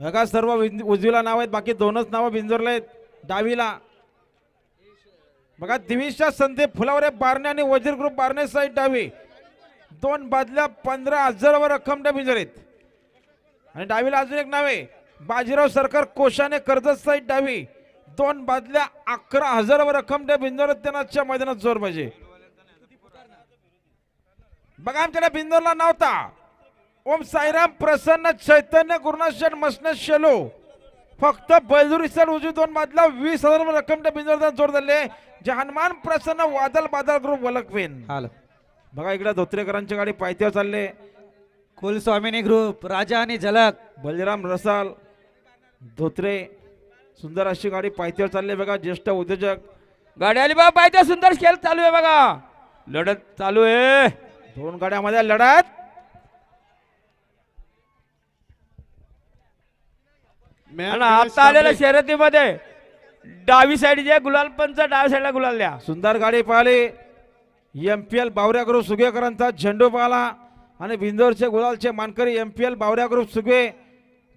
बघा सर्व उजवीला नाव आहेत बाकी दोनच नावं बिंजोरला आहेत. डावीला. बघा दिविशा संदीप फुलावरे बारणे आणि वजीर ग्रुप बारणे साईड डावी. दोन बादल्या पंधरा हजारावर रक्कम त्या बिंजोरीत. आहेत आणि डावीला अजून एक नाव आहे बाजीराव सरकार कोशाने कर्जत साईड डावी. दोन बादल्या अकरा हजारावर रक्कम त्या बिंजोरीत त्यांना आजच्या मैदानात जोर पाहिजे. बघा आमच्याकडे बिंदोरला नव्हता ओम साईराम प्रसन्न चैतन्य गुरुनाथ मसने शेलो. फक्त बैलुरी सर उजवी दोन बादला वीस हजार रक्कम त्या बिंदोर जोर दिले जे हनुमान प्रसन्न वादल बादल ग्रुप वलकवेन हाल बघा इकडे धोत्रेकरांची गाडी पायथ्यावर चालले. कुलस्वामिनी ग्रुप राजा आणि झलक. बलराम रसाल धोत्रे सुंदर अशी गाडी पायथ्यावर चालली. बघा ज्येष्ठ उद्योजक. गाडी आली बाबा पाहिजे सुंदर खेळ चालू आहे बघा. लढत चालू आहे. दोन गाड्यामध्ये लढत. आणि आता आलेल्या शर्यतीमध्ये डावी साईड जे गुलाल पंच डाव्या साईडला गुलाल द्या. सुंदर गाडी पाहिली. M P L Bavarya group सुगेकरांचा झेंडू पाहिला. आणि बिंदोरचे गुलालचे मानकरी M P L Bavarya group Suge.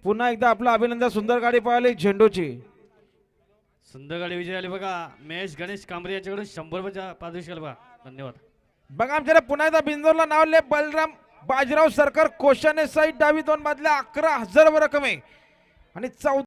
पुन्हा एकदा आपलं अभिनंदन सुंदर गाडी पाहिली झेंडूची. सुंदर गाडी विजय आली बघा. महेश गणेश कांबरे याच्याकडून शंभर रुपयाच्या पारितोषिक बघा. धन्यवाद. बघा आमच्याकडे पुन्हा एकदा बिंदोरला नाव लिहिले बलराम बाजीराव सरकार कोशाने साईड डावी दोन बादल्या अकरा हजार रक्कम आहे आणि चौदा